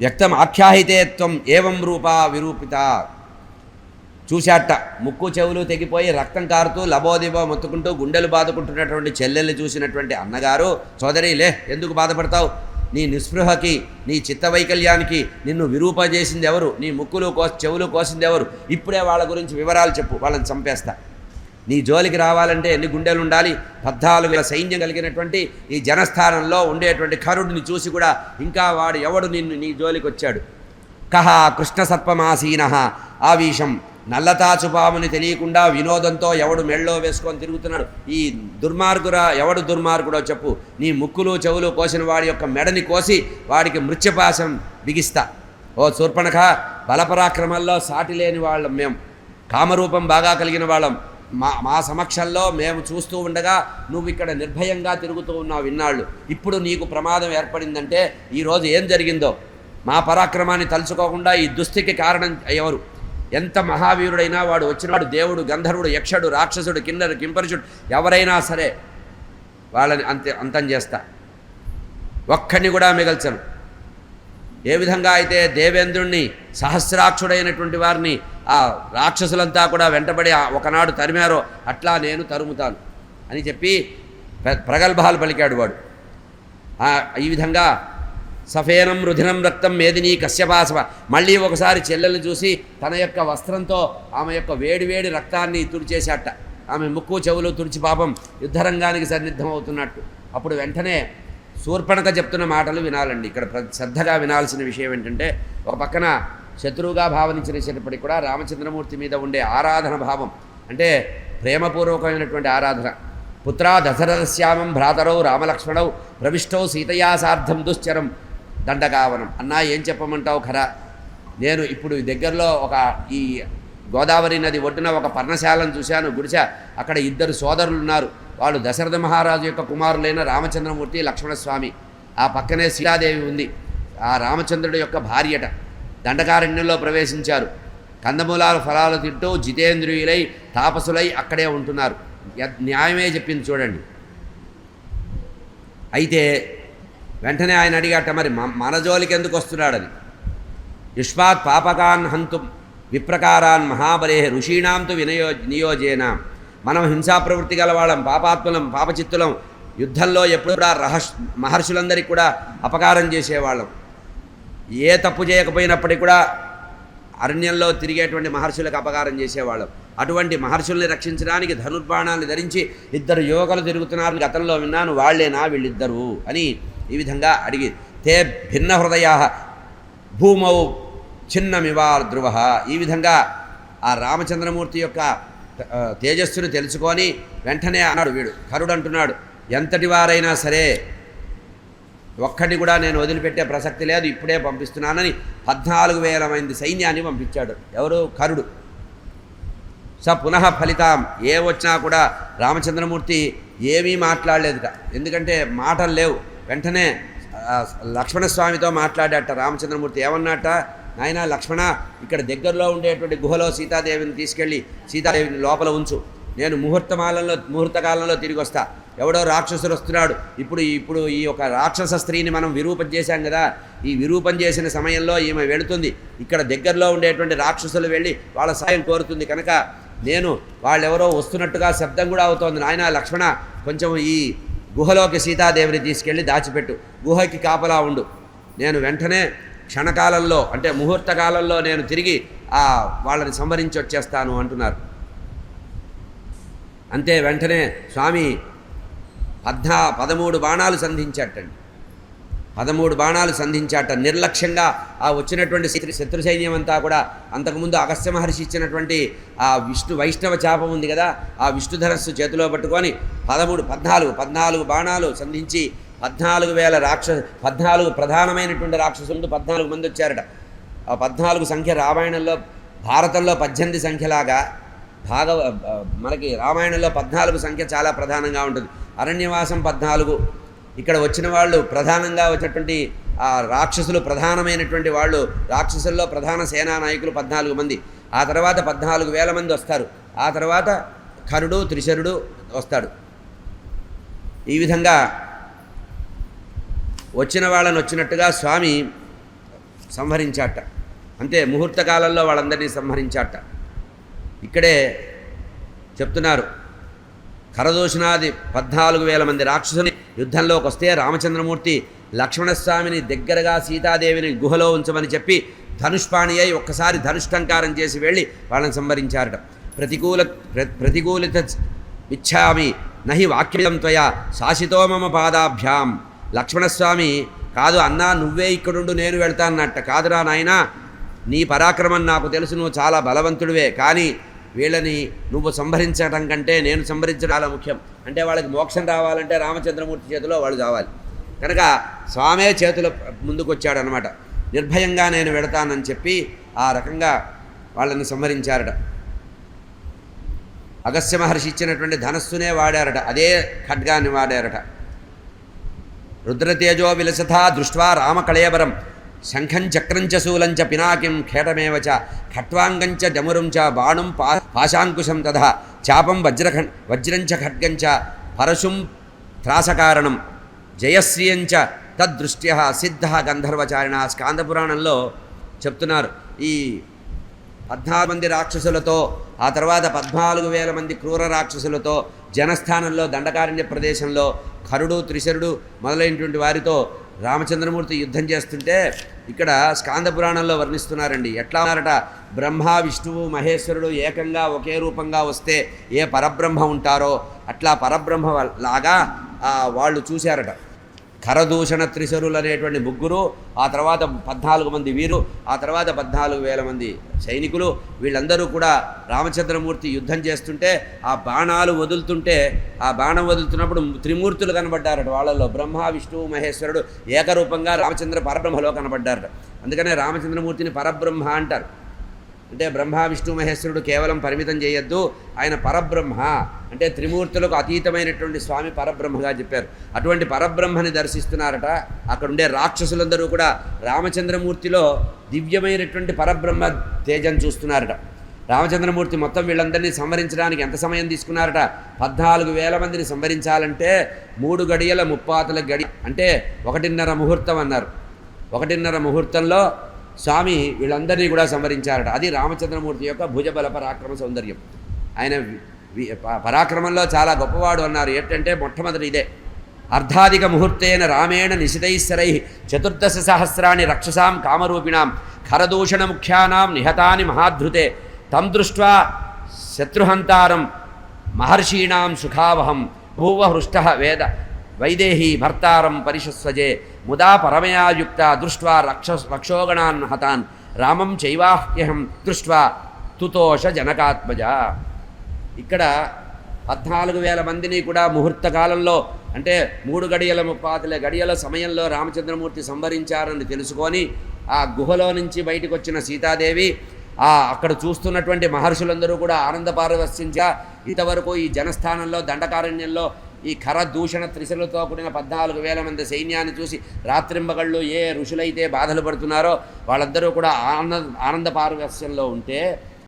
వ్యక్తం ఆఖ్యాహితేత్వం ఏవం రూపా విరూపిత. చూశాట ముక్కు చెవులు తెగిపోయి రక్తం కారుతూ లబోదిబో మొత్తుకుంటూ గుండెలు బాదుకుంటున్నటువంటి చెల్లెల్ని చూసినటువంటి అన్నగారు సోదరి లే ఎందుకు బాధపడతావు? నీ నిస్పృహకి నీ చిత్తవైకల్యానికి నిన్ను విరూపజేసింది ఎవరు నీ ముక్కులు కో చెవులు కోసింది ఎవరు ఇప్పుడే వాళ్ళ గురించి వివరాలు చెప్పు వాళ్ళని చంపేస్తా. నీ జోలికి రావాలంటే ఎన్ని గుండెలు ఉండాలి? పద్నాలుగు వేల సైన్యం కలిగినటువంటి ఈ జనస్థానంలో ఉండేటువంటి కరుడిని చూసి కూడా ఇంకా వాడు ఎవడు నిన్ను నీ జోలికి వచ్చాడు? కహ కృష్ణ సర్పమాసీన ఆవీషం నల్లతాచుపాముని తెలియకుండా వినోదంతో ఎవడు మెళ్ళో వేసుకొని తిరుగుతున్నాడు? ఈ దుర్మార్గురా ఎవడు దుర్మార్గుడో చెప్పు. నీ ముక్కులు చెవులు కోసిన వాడి యొక్క మెడని కోసి వాడికి మృత్యపాశం బిగిస్తా. ఓ శూర్పణఖ బలపరాక్రమంలో సాటి లేని వాళ్ళం మేము కామరూపం బాగా కలిగిన వాళ్ళం. మా మా సమక్షంలో మేము చూస్తూ ఉండగా నువ్వు ఇక్కడ నిర్భయంగా తిరుగుతూ ఉన్నావు ఇన్నాళ్ళు. ఇప్పుడు నీకు ప్రమాదం ఏర్పడిందంటే ఈరోజు ఏం జరిగిందో? మా పరాక్రమాన్ని తలుచుకోకుండా ఈ దుస్థితికి కారణం ఎవరు? ఎంత మహావీరుడైనా వాడు వచ్చినవాడు దేవుడు గంధర్వుడు యక్షుడు రాక్షసుడు కిన్నరు కింపరుషుడు ఎవరైనా సరే వాళ్ళని అంతే అంతం చేస్తా. ఒక్కడిని కూడా మిగల్చను. ఏ విధంగా అయితే దేవేంద్రుణ్ణి సహస్రాక్షుడైనటువంటి వారిని ఆ రాక్షసులంతా కూడా వెంటబడి ఒకనాడు తరిమారో అట్లా నేను తరుముతాను అని చెప్పి ప్రగల్భాలు పలికాడు వాడు. ఈ విధంగా సఫేనం రుధిరం రక్తం మేదిని కశ్యపాసవ మళ్ళీ ఒకసారి చెల్లెల్ని చూసి తన యొక్క వస్త్రంతో ఆమె యొక్క వేడి వేడి రక్తాన్ని తుడిచేశాట. ఆమె ముక్కు చెవులు తుడిచి పాపం యుద్ధరంగానికి సన్నిద్ధం అవుతున్నట్టు అప్పుడు వెంటనే శూర్పణక చెప్తున్న మాటలు వినాలండి. ఇక్కడ శ్రద్ధగా వినాల్సిన విషయం ఏంటంటే ఒక పక్కన శత్రువుగా భావనించినప్పటికీ కూడా రామచంద్రమూర్తి మీద ఉండే ఆరాధన భావం అంటే ప్రేమపూర్వకమైనటువంటి ఆరాధన. పుత్రా దశరథశ్యామం భ్రాతరౌ రామలక్ష్మణౌ ప్రవిష్టౌ సీతయా సార్థం దుశ్చరం దండకావనం. అన్నా ఏం చెప్పమంటావు ఖరా? నేను ఇప్పుడు దగ్గరలో ఒక ఈ గోదావరి నది ఒడ్డున ఒక పర్ణశాలను చూశాను గుడిస. అక్కడ ఇద్దరు సోదరులు ఉన్నారు. వాళ్ళు దశరథ మహారాజు యొక్క కుమారులైన రామచంద్రమూర్తి లక్ష్మణస్వామి. ఆ పక్కనే సీతాదేవి ఉంది. ఆ రామచంద్రుడి యొక్క భార్యట. దండకారణ్యంలో ప్రవేశించారు. కందమూలాలు ఫలాలు తింటూ జితేంద్రియులై తాపసులై అక్కడే ఉంటున్నారు. న్యాయమే చెప్పింది చూడండి. అయితే వెంటనే ఆయన అడిగాట మరి మ- మన జోలికి ఎందుకు వస్తున్నాడని యుష్మాత్ పాపకాన్ హంతు విప్రకారాన్ మహాబలే ఋషీణాం తు వినయో నియోజేన. మనం హింసా ప్రవృత్తి గలవాళ్ళం పాపాత్ములం పాపచిత్తులం యుద్ధంలో ఎప్పుడు కూడా రహస్ మహర్షులందరికీ కూడా అపకారం చేసేవాళ్ళం. ఏ తప్పు చేయకపోయినప్పటికీ కూడా అరణ్యంలో తిరిగేటువంటి మహర్షులకు అపకారం చేసేవాళ్ళం. అటువంటి మహర్షుల్ని రక్షించడానికి ధనుర్బాణాన్ని ధరించి ఇద్దరు యువకులు తిరుగుతున్నారు గతంలో విన్నాను వాళ్ళేనా వీళ్ళిద్దరు అని ఈ విధంగా అడిగి తే భిన్న హృదయా భూమౌ చిన్నమివా ధ్రువ ఈ విధంగా ఆ రామచంద్రమూర్తి యొక్క తేజస్సును తెలుసుకొని వెంటనే అన్నాడు వీడు కరుడు అంటున్నాడు ఎంతటి వారైనా సరే ఒక్కడిని కూడా నేను వదిలిపెట్టే ప్రసక్తి లేదు ఇప్పుడే పంపిస్తున్నానని పద్నాలుగు వేల మంది సైన్యాన్ని పంపించాడు. ఎవరు? కరుడు. స పునః ఫలితాం. ఏ వచ్చినా కూడా రామచంద్రమూర్తి ఏమీ మాట్లాడలేదుట. ఎందుకంటే మాటలు లేవు. వెంటనే లక్ష్మణస్వామితో మాట్లాడాట రామచంద్రమూర్తి. ఏమన్నట? నాయన లక్ష్మణ ఇక్కడ దగ్గరలో ఉండేటువంటి గుహలో సీతాదేవిని తీసుకెళ్ళి సీతాదేవిని లోపల ఉంచు. నేను ముహూర్తమాలంలో ముహూర్తకాలంలో తిరిగి వస్తాను ఎవడో రాక్షసుడు వస్తున్నాడు. ఇప్పుడు ఇప్పుడు ఈ యొక్క రాక్షస స్త్రీని మనం విరూపం చేశాం కదా. ఈ విరూపం చేసిన సమయంలో ఈమె వెళుతుంది. ఇక్కడ దగ్గరలో ఉండేటువంటి రాక్షసులు వెళ్ళి వాళ్ళ సాయం కోరుతుంది కనుక నేను వాళ్ళెవరో వస్తున్నట్టుగా శబ్దం కూడా అవుతోంది. నాయన లక్ష్మణ కొంచెం ఈ గుహలోకి సీతాదేవిని తీసుకెళ్ళి దాచిపెట్టు. గుహకి కాపలా ఉండు. నేను వెంటనే క్షణకాలంలో అంటే ముహూర్త కాలంలో నేను తిరిగి ఆ వాళ్ళని సంహరించి వచ్చేస్తాను అంటున్నారు. అంతే వెంటనే స్వామి పద్నా పదమూడు బాణాలు సంధించాటండి పదమూడు బాణాలు సంధించాట. నిర్లక్ష్యంగా ఆ వచ్చినటువంటి శత్రు సైన్యం అంతా కూడా అంతకుముందు అగస్త్య మహర్షి ఇచ్చినటువంటి ఆ విష్ణు వైష్ణవ చాపం ఉంది కదా ఆ విష్ణు ధనస్సు చేతిలో పట్టుకొని పదమూడు పద్నాలుగు పద్నాలుగు బాణాలు సంధించి పద్నాలుగు వేల రాక్షస పద్నాలుగు ప్రధానమైనటువంటి రాక్షసులు పద్నాలుగు మంది వచ్చారట. ఆ పద్నాలుగు సంఖ్య రామాయణంలో భారతంలో పద్దెనిమిది సంఖ్యలాగా భాగవ మనకి రామాయణంలో పద్నాలుగు సంఖ్య చాలా ప్రధానంగా ఉంటుంది. అరణ్యవాసం పద్నాలుగు. ఇక్కడ వచ్చిన వాళ్ళు ప్రధానంగా వచ్చినటువంటి ఆ రాక్షసులు ప్రధానమైనటువంటి వాళ్ళు రాక్షసుల్లో ప్రధాన సేనా నాయకులు పద్నాలుగు మంది. ఆ తర్వాత పద్నాలుగు వేల మంది వస్తారు. ఆ తర్వాత కరుడు త్రిశరుడు వస్తాడు. ఈ విధంగా వచ్చిన వాళ్ళని వచ్చినట్టుగా స్వామి సంహరించాట. అంతే ముహూర్త కాలంలో వాళ్ళందరినీ సంహరించాట. ఇక్కడే చెప్తున్నారు. కరదూషణాది పద్నాలుగు వేల మంది రాక్షసుని యుద్ధంలోకి వస్తే రామచంద్రమూర్తి లక్ష్మణస్వామిని దగ్గరగా సీతాదేవిని గుహలో ఉంచమని చెప్పి ధనుష్పాణి అయి ఒక్కసారి ధనుష్టంకారం చేసి వెళ్ళి వాళ్ళని సంహరించారట ప్రతికూల ప్రతికూలిత ఇచ్చామి నహి వాక్యం త్వయా శాసితో మమ పాదాభ్యాం. లక్ష్మణస్వామి కాదు అన్నా నువ్వే ఇక్కడుండు నేను వెళ్తానన్నట్ట. కాదురా నాయనా నీ పరాక్రమం నాకు తెలుసు నువ్వు చాలా బలవంతుడివే. కానీ వీళ్ళని నువ్వు సంహరించడం కంటే నేను సంహరించడం చాలా ముఖ్యం. అంటే వాళ్ళకి మోక్షం రావాలంటే రామచంద్రమూర్తి చేతిలో వాళ్ళు కావాలి. కనుక స్వామే చేతుల ముందుకొచ్చాడనమాట నిర్భయంగా నేను వెడతానని చెప్పి ఆ రకంగా వాళ్ళని సంహరించారట. అగస్త్య మహర్షి ఇచ్చినటువంటి ధనస్సునే వాడారట. అదే ఖడ్గాన్ని వాడారట. రుద్రతేజో విలసథా దృష్ట్వా రామకళయవరం శంఖం చక్రం చ శూలం చ పినాకిం ఖేటమేవ చ ఖట్వాంగం చ డమురం చ బాణం పా పాశాంకుశం తథా చాపం వజ్రఖ వజ్రం చ ఖడ్గం చ పరశుం త్రాసకారణం జయశ్రియం చ తద్దృష్ట్య సిద్ధ గంధర్వచారిణ స్కాందపురాణంలో చెప్తున్నారు. ఈ పద్నాలుగు మంది రాక్షసులతో ఆ తర్వాత పద్నాలుగు వేల మంది క్రూర రాక్షసులతో జనస్థానంలో దండకారణ్య ప్రదేశంలో ఖరుడు త్రిశరుడు మొదలైనటువంటి వారితో రామచంద్రమూర్తి యుద్ధం చేస్తుంటే ఇక్కడ స్కాంద పురాణంలో వర్ణిస్తున్నారండి. ఎట్లా ఉన్నారట? బ్రహ్మ విష్ణువు మహేశ్వరుడు ఏకంగా ఒకే రూపంగా వస్తే ఏ పరబ్రహ్మ ఉంటారో అట్లా పరబ్రహ్మ లాగా వాళ్ళు చూశారట. కరదూషణ త్రిశరులు అనేటువంటి ముగ్గురు ఆ తర్వాత పద్నాలుగు మంది వీరు ఆ తర్వాత పద్నాలుగు వేల మంది సైనికులు వీళ్ళందరూ కూడా రామచంద్రమూర్తి యుద్ధం చేస్తుంటే ఆ బాణాలు వదులుతుంటే ఆ బాణం వదులుతున్నప్పుడు త్రిమూర్తులు కనబడ్డారట వాళ్ళలో. బ్రహ్మ విష్ణువు మహేశ్వరుడు ఏకరూపంగా రామచంద్ర పరబ్రహ్మలో కనబడ్డారట. అందుకనే రామచంద్రమూర్తిని పరబ్రహ్మ అంటారు. అంటే బ్రహ్మ విష్ణు మహేశ్వరుడు కేవలం పరిమితం చేయొద్దు. ఆయన పరబ్రహ్మ. అంటే త్రిమూర్తులకు అతీతమైనటువంటి స్వామి పరబ్రహ్మగా చెప్పారు. అటువంటి పరబ్రహ్మని దర్శిస్తున్నారట. అక్కడ ఉండే రాక్షసులందరూ కూడా రామచంద్రమూర్తిలో దివ్యమైనటువంటి పరబ్రహ్మ తేజం చూస్తున్నారట. రామచంద్రమూర్తి మొత్తం వీళ్ళందరినీ సంవరించడానికి ఎంత సమయం తీసుకున్నారట? పద్నాలుగు వేల మందిని సంవరించాలంటే మూడు గడియల ముప్పాతల గడి అంటే ఒకటిన్నర ముహూర్తం అన్నారు. ఒకటిన్నర ముహూర్తంలో స్వామి వీళ్ళందరినీ కూడా సంవరించారట. అది రామచంద్రమూర్తి యొక్క భుజబల పరాక్రమ సౌందర్యం. ఆయన పరాక్రమంలో చాలా గొప్పవాడు అన్నారు. ఏంటంటే మొట్టమొదటి ఇదే. అర్ధాధిక ముహూర్తేన రామేణ నిశితైశ్వరై చతుర్దశ సహస్రాన్ని రక్షసాం కామరూపిణాం ఖరదూషణ ముఖ్యానాం నిహతాని మహాధృతే తం దృష్ట్వా శత్రుహంతారం మహర్షీణాం సుఖావహం. భూవహృష్ట వేద వైదేహి భర్తారం పరిశస్వజే ముదా పరమయాయుక్త దృష్ట్వా రక్ష రక్షోగణాన్ హతాన్. రామం చైవాహ్యహం దృష్ట్వా తుతోష జనకాత్మజ. ఇక్కడ పద్నాలుగు వేల మందిని కూడా ముహూర్త కాలంలో అంటే మూడు గడియల ముప్పాతుల గడియల సమయంలో రామచంద్రమూర్తి సంవరించారని తెలుసుకొని ఆ గుహలో నుంచి బయటకు వచ్చిన సీతాదేవి ఆ అక్కడ చూస్తున్నటువంటి మహర్షులందరూ కూడా ఆనంద పారవస్యంగా ఇంతవరకు ఈ జనస్థానంలో దండకారణ్యంలో ఈ ఖరదూషణ త్రిశలతో కూడిన పద్నాలుగు వేల మంది సైన్యాన్ని చూసి రాత్రింబగళ్ళు ఏ ఋషులైతే బాధలు పడుతున్నారో వాళ్ళందరూ కూడా ఆనంద ఆనంద పారవస్యంలో ఉంటే